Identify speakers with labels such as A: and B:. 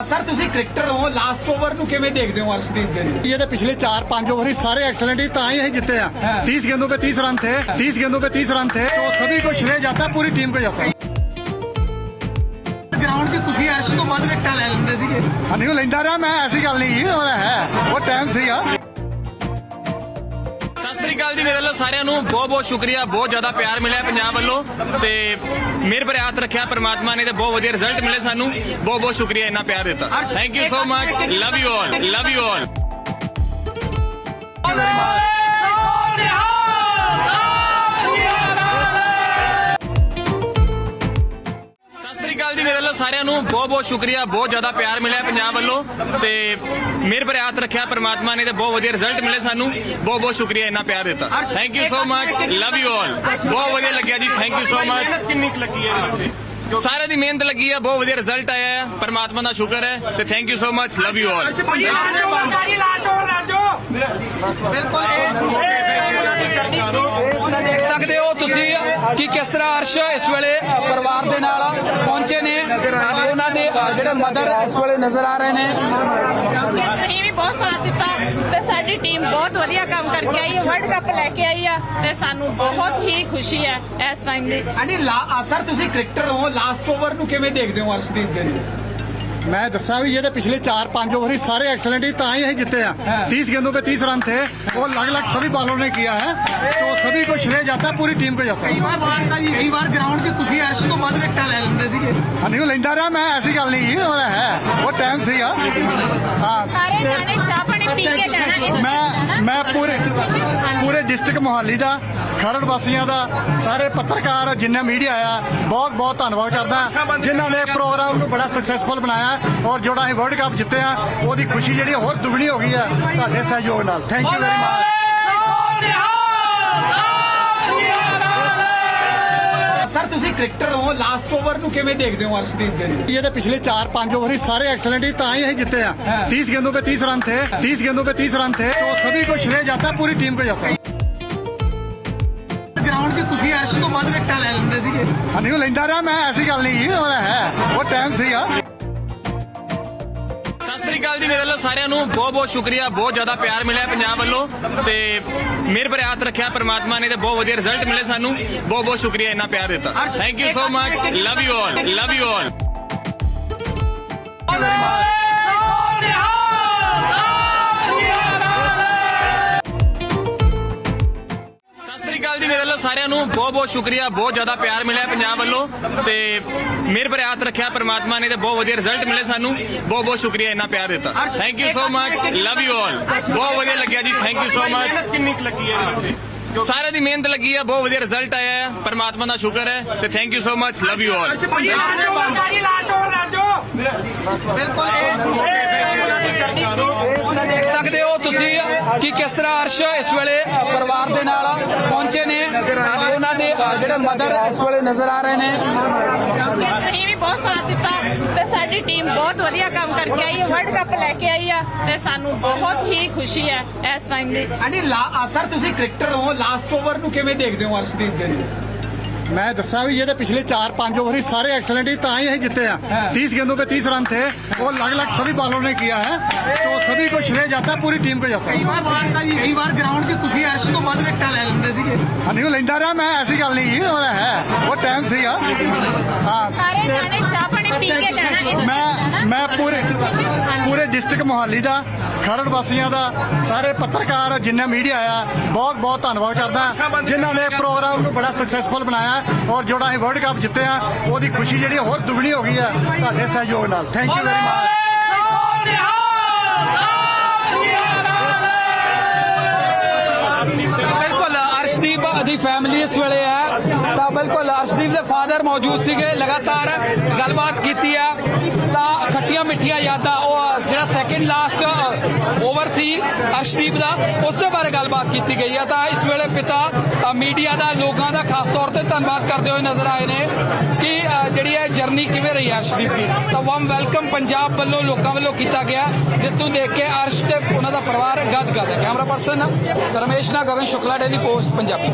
A: Sir ਤੁਸੀਂ cricketer ਹੋ last over ਨੂੰ ਕਿਵੇਂ ਦੇਖਦੇ ਹੋ ਅਰਸ਼ਦੀਪ ਦੇ ਲਈ
B: ये तो पिछले चार पांच ओवर ही सारे एक्सलेंट ही ताई ही जीते हैं
A: हाँ।
B: तीस गेंदों पे तीस रन थे तीस गेंदों पे तीस रन थे तो सभी को श्रेय जाता है पूरी टीम को जाता है
A: ਗਰਾਊਂਡ 'ਚ ਤੁਸੀਂ ਅਰਸ਼ ਤੋਂ ਵੱਧ ਵਿਕਟਾਂ ਲੈ ਲੈਂਦੇ ਸੀਗੇ
B: हाँ, नहीं वो लेंदा रहा मैं ऐसी गल नहीं है वो है वो टाइम सी
C: ਗੱਲ ਜੀ, ਮੇਰੇ ਵੱਲੋਂ ਸਾਰਿਆਂ ਨੂੰ ਬਹੁਤ ਬਹੁਤ ਸ਼ੁਕਰੀਆ, ਬਹੁਤ ਜ਼ਿਆਦਾ ਪਿਆਰ ਮਿਲਿਆ ਪੰਜਾਬ ਵੱਲੋਂ ਤੇ ਮੇਰੇ ਪਰ ਹੱਥ ਰੱਖਿਆ ਪ੍ਰਮਾਤਮਾ ਨੇ ਤੇ ਬਹੁਤ ਵਧੀਆ ਰਿਜ਼ਲਟ ਮਿਲੇ ਸਾਨੂੰ। ਬਹੁਤ ਬਹੁਤ ਸ਼ੁਕਰੀਆ, ਇੰਨਾ ਪਿਆਰ ਦਿੱਤਾ। Thank you so much love you all love you all ਸਾਰਿਆਂ ਨੂੰ ਬਹੁਤ ਬਹੁਤ ਸ਼ੁਕਰੀਆ ਬਹੁਤ ਜ਼ਿਆਦਾ ਪਿਆਰ ਮਿਲਿਆ ਪੰਜਾਬ ਵੱਲੋਂ ਤੇ ਮੇਰੇ ਪਰ ਹੱਥ ਰੱਖਿਆ ਪ੍ਰਮਾਤਮਾ ਨੇ ਤੇ ਬਹੁਤ ਵਧੀਆ ਰਿਜ਼ਲਟ ਮਿਲੇ ਸਾਨੂੰ। ਬਹੁਤ ਬਹੁਤ ਸ਼ੁਕਰੀਆ ਇੰਨਾ ਪਿਆਰ ਦਿੱਤਾ। Thank you so much love you all ਬਹੁਤ ਵਧੀਆ ਲੱਗਿਆ ਜੀ। ਥੈਂਕ ਯੂ ਸੋ ਮਚ ਕਿੰਨੀ ਲੱਗੀ ਹੈ ਸਾਰਿਆਂ ਦੀ ਮਿਹਨਤ ਲੱਗੀ ਹੈ ਬਹੁਤ ਵਧੀਆ ਰਿਜ਼ਲਟ ਆਇਆ ਹੈ ਪਰਮਾਤਮਾ ਦਾ ਸ਼ੁਕਰ ਹੈ ਤੇ thank you so much love you all
A: ਬਿਲਕੁਲ
D: ਦੇਖ ਸਕਦੇ ਹੋ ਤੁਸੀਂ ਕਿ ਕਿਸ ਤਰ੍ਹਾਂ ਅਰਸ਼ ਇਸ ਵੇਲੇ ਪਰਿਵਾਰ ਦੇ ਨਾਲ ਪਹੁੰਚੇ ਨੇ ਤੇ ਉਹਨਾਂ ਦੇ ਜਿਹੜੇ ਮਦਰ ਇਸ ਵੇਲੇ ਨਜ਼ਰ ਆ ਰਹੇ ਨੇ?
E: ਅਸੀਂ ਵੀ ਬਹੁਤ ਸਾਥ ਦਿੱਤਾ ਤੇ ਸਾਡੀ ਟੀਮ ਬਹੁਤ ਵਧੀਆ ਕੰਮ ਕਰਕੇ ਆਈ ਹੈ ਵਰਲਡ ਕੱਪ ਲੈ ਕੇ ਆਈ ਆ ਤੇ ਸਾਨੂੰ ਬਹੁਤ ਹੀ ਖੁਸ਼ੀ ਹੈ ਇਸ ਟਾਈਮ ਦੀ।
A: ਆਂਟੀ ਸਰ ਤੁਸੀਂ ਕ੍ਰਿਕਟਰ ਹੋ ਲਾਸਟ ਓਵਰ ਨੂੰ ਕਿਵੇਂ ਦੇਖਦੇ ਹੋ ਅਰਸ਼ਦੀਪ ਦੇ ਲਈ
B: मैं दसा भी ये तो पिछले चार पांच ओवर ही सारे एक्सलेंट ही ताई ही जीते
A: हाँ।
B: हैं तीस गेंदों पे तीस रन थे वो अलग अलग सभी बॉलरों ने किया है तो सभी को श्रेय जाता है पूरी टीम को जाता
A: ਕਈ
B: है
A: ਵਾਰ ਕਈ ਵਾਰ ਗਰਾਊਂਡ 'ਚ ਤੁਸੀਂ ਅਰਸ਼ ਤੋਂ ਵੱਧ ਵਿਕਟਾਂ ਲੈ ਲੈਂਦੇ ਸੀਗੇ
B: हाँ, नहीं वो लेंदा रहा मैं ऐसी गल नहीं है वो है वो टाइम सी है हाँ
E: ਸਾਰੇ
B: ते-
E: ਜਾਣੇ ਚਾਹ ਪਾਣੀ ਪੀ ਕੇ ਜਾਣਾ ਇਹ
B: ਮੈਂ ਮੈਂ ਪੂਰੇ ਪੂਰੇ ਡਿਸਟ੍ਰਿਕਟ ਮੋਹਾਲੀ ਦਾ ਖਰੜ ਵਾਸੀਆਂ ਦਾ ਸਾਰੇ ਪੱਤਰਕਾਰ ਜਿੰਨਾ ਮੀਡੀਆ ਆ ਬਹੁਤ ਬਹੁਤ ਧੰਨਵਾਦ ਕਰਦਾ ਜਿਨ੍ਹਾਂ ਨੇ ਪ੍ਰੋਗਰਾਮ ਨੂੰ ਬੜਾ ਸਕਸੈਸਫੁਲ ਬਣਾਇਆ ਔਰ ਜਿਹੜਾ ਅਸੀਂ ਵਰਲਡ ਕੱਪ ਜਿੱਤੇ ਆ ਉਹਦੀ ਖੁਸ਼ੀ ਜਿਹੜੀ ਹੋਰ ਦੁੱਗਣੀ ਹੋ ਗਈ ਹੈ ਤੁਹਾਡੇ ਸਹਿਯੋਗ ਨਾਲ thank you very much
A: sir ਤੁਸੀਂ ਕ੍ਰਿਕਟਰ ਹੋ ਲਾਸਟ ਓਵਰ ਨੂੰ ਕਿਵੇਂ ਦੇਖਦੇ ਹੋ ਅਰਸ਼ਦੀਪ ਦੇ ਲਈ
B: ये तो पिछले चार पांच ओवर ही सारे एक्सलेंट ही ताई ही जीते
A: हाँ।
B: हैं तीस गेंदों पे तीस रन थे तीस गेंदों पे तीस रन थे तो सभी को श्रेय जाता है पूरी टीम को जाता
A: ਚਲਾਉਣ 'ਚ ਤੁਸੀਂ ਅਰਸ਼ ਤੋਂ ਵੱਧ ਵਿਕਟਾਂ ਲੈ ਲੈਂਦੇ ਸੀਗੇ।
B: ਹਾਂ ਨਹੀਂ ਉਹ ਲੈਂਦਾ ਰਿਹਾ ਮੈਂ ਐਸੀ ਗੱਲ ਨਹੀਂ ਉਹ ਹੈ ਉਹ ਟਾਈਮ ਸੀਗਾ।
C: ਸਤਿ ਸ੍ਰੀ ਅਕਾਲ ਜੀ ਮੇਰੇ ਵੱਲੋਂ ਸਾਰਿਆਂ ਨੂੰ ਬਹੁਤ ਬਹੁਤ ਸ਼ੁਕਰੀਆ ਬਹੁਤ ਜ਼ਿਆਦਾ ਪਿਆਰ ਮਿਲਿਆ ਪੰਜਾਬ ਵੱਲੋਂ ਤੇ ਮਿਹਰ ਭਰਿਆਤ ਰੱਖਿਆ ਪਰਮਾਤਮਾ ਨੇ ਤੇ ਬਹੁਤ ਵਧੀਆ ਰਿਜ਼ਲਟ ਮਿਲੇ ਸਾਨੂੰ। ਬਹੁਤ ਬਹੁਤ ਸ਼ੁਕਰੀਆ ਇੰਨਾ ਪਿਆਰ ਦਿੱਤਾ। Thank you so much love you all love you all ਸਾਰਿਆਂ ਨੂੰ ਬਹੁਤ ਬਹੁਤ ਸ਼ੁਕਰੀਆ, ਬਹੁਤ ਜ਼ਿਆਦਾ ਪਿਆਰ ਮਿਲਿਆ ਪੰਜਾਬ ਵੱਲੋਂ ਤੇ ਮੇਰੇ ਪਰ ਹੱਥ ਰੱਖਿਆ ਪ੍ਰਮਾਤਮਾ ਨੇ ਤੇ ਬਹੁਤ ਵਧੀਆ ਰਿਜ਼ਲਟ ਮਿਲੇ ਸਾਨੂੰ। ਬਹੁਤ ਬਹੁਤ ਸ਼ੁਕਰੀਆ, ਇੰਨਾ ਪਿਆਰ ਦਿੱਤਾ। Thank you so much love you all ਬਹੁਤ ਵਧੀਆ ਲੱਗਿਆ ਜੀ ਥੈਂਕ ਯੂ ਸੋ ਮਚ ਕਿੰਨੀ ਲੱਗੀ ਹੈ ਸਾਰਿਆਂ ਦੀ ਮਿਹਨਤ ਲੱਗੀ ਹੈ ਬਹੁਤ ਵਧੀਆ ਰਿਜ਼ਲਟ ਆਇਆ ਹੈ ਪਰਮਾਤਮਾ ਦਾ ਸ਼ੁਕਰ ਹੈ ਤੇ thank you so much love you all
A: ਬਿਲਕੁਲ
D: ਦੇਖ ਸਕਦੇ ਹੋ ਤੁਸੀਂ ਕਿ ਕਿਸ ਤਰ੍ਹਾਂ ਅਰਸ਼ ਇਸ ਵੇਲੇ ਪਰਿਵਾਰ ਦੇ ਨਾਲ ਪਹੁੰਚੇ ਨੇ। ਤੇ ਉਹਨਾਂ ਦੇ ਜਿਹੜੇ ਮਦਰ ਇਸ ਵੇਲੇ ਨਜ਼ਰ ਆ ਰਹੇ ਨੇ।
E: ਅਸੀਂ ਵੀ ਬਹੁਤ ਸਾਥ ਦਿੱਤਾ ਤੇ ਸਾਡੀ ਟੀਮ ਬਹੁਤ ਵਧੀਆ ਕੰਮ ਕਰਕੇ ਆਈ ਹੈ ਵਰਲਡ ਕੱਪ ਲੈ ਕੇ ਆਈ ਆ ਤੇ ਸਾਨੂੰ ਬਹੁਤ ਹੀ ਖੁਸ਼ੀ ਹੈ ਇਸ ਟਾਈਮ ਦੀ।
A: ਆਂਟੀ ਸਰ ਤੁਸੀਂ ਕ੍ਰਿਕਟਰ ਹੋ ਲਾਸਟ ਓਵਰ ਨੂੰ ਕਿਵੇਂ ਦੇਖਦੇ ਹੋ ਅਰਸ਼ਦੀਪ ਦੇ ਲਈ
B: मैं दसा भी ये तो पिछले चार पांच ओवर ही सारे एक्सलेंट ही ताई ही जीते
A: हाँ।
B: हैं तीस गेंदों पे तीस रन थे वो अलग अलग सभी बॉलरों ने किया है तो सभी को श्रेय जाता है पूरी टीम को जाता
A: ਕਈ
B: है
A: ਵਾਰ ਕਈ ਵਾਰ ਗਰਾਊਂਡ 'ਚ ਤੁਸੀਂ ਅਰਸ਼ ਤੋਂ ਵੱਧ ਵਿਕਟਾਂ ਲੈ ਲੈਂਦੇ ਸੀਗੇ
B: हाँ, नहीं वो लेंदा रहा मैं ऐसी गल नहीं है वो है वो टाइम सी है हाँ
E: ਸਾਰੇ
B: ते-
E: ਜਾਣੇ ਚਾਹ ਪਾਣੀ ਪੀ ਕੇ ਜਾਣਾ ਇਹ
B: ਮੈਂ ਮੈਂ ਪੂਰੇ ਪੂਰੇ ਡਿਸਟ੍ਰਿਕਟ ਮੋਹਾਲੀ ਦਾ, ਖਰੜ ਵਾਸੀਆਂ ਦਾ, ਸਾਰੇ ਪੱਤਰਕਾਰ, ਜਿੰਨਾ ਮੀਡੀਆ ਆ ਬਹੁਤ ਬਹੁਤ ਧੰਨਵਾਦ ਕਰਦਾ। ਜਿਨ੍ਹਾਂ ਨੇ ਪ੍ਰੋਗਰਾਮ ਨੂੰ ਬੜਾ ਸਕਸੈਸਫੁਲ ਬਣਾਇਆ ਔਰ ਜਿਹੜਾ ਅਸੀਂ ਵਰਲਡ ਕੱਪ ਜਿੱਤੇ ਆ, ਉਹਦੀ ਖੁਸ਼ੀ ਜਿਹੜੀ ਹੋਰ ਦੁੱਗਣੀ ਹੋ ਗਈ ਹੈ ਤੁਹਾਡੇ ਸਹਿਯੋਗ ਨਾਲ। ਥੈਂਕ ਯੂ ਵੈਰੀ ਮਚ
D: ਬਿਲਕੁਲ, ਅਰਸ਼ਦੀਪ ਦੀ ਫੈਮਿਲੀ ਇਸ ਵੇਲੇ ਅਰਸ਼ਦੀਪ ਮੌਜੂਦ ਸੀਗੇ, ਲਗਾਤਾਰ ਗੱਲਬਾਤ ਕੀਤੀ ਹੈ ਤਾਂ ਖੱਟੀਆਂ ਮਿੱਠੀਆਂ ਯਾਦਾਂ, ਉਹ ਜਿਹੜਾ ਸੈਕਿੰਡ ਲਾਸਟ ਓਵਰ ਸੀ ਅਰਸ਼ਦੀਪ ਦਾ ਉਸ ਦੇ ਬਾਰੇ ਗੱਲਬਾਤ ਕੀਤੀ ਗਈ ਹੈ ਤਾਂ ਇਸ ਵੇਲੇ ਪਿਤਾ ਮੀਡੀਆ ਦਾ, ਲੋਕਾਂ ਦਾ ਖਾਸ ਤੌਰ ਤੇ ਧੰਨਵਾਦ ਕਰਦੇ ਹੋਏ ਨਜ਼ਰ ਆਏ ਨੇ ਕਿ ਜਿਹੜੀ ਇਹ ਜਰਨੀ ਕਿਵੇਂ ਰਹੀ ਹੈ ਅਰਸ਼ਦੀਪ ਦੀ। ਤਾਂ ਵਾਮ ਵੈਲਕਮ ਪੰਜਾਬ ਵੱਲੋਂ, ਲੋਕਾਂ ਵੱਲੋਂ ਕੀਤਾ ਗਿਆ, ਜਿਸ ਨੂੰ ਦੇਖ ਕੇ ਅਰਸ਼ ਤੇ ਉਹਨਾਂ ਦਾ ਪਰਿਵਾਰ ਗਦ ਗਦ ਹੈ। ਕੈਮਰਾ ਪਰਸਨ ਰਮੇਸ਼ ਨਾ ਗਗਨ ਸ਼ੁਕਲਾ ਡੇਲੀ ਪੋਸਟ ਪੰਜਾਬੀ।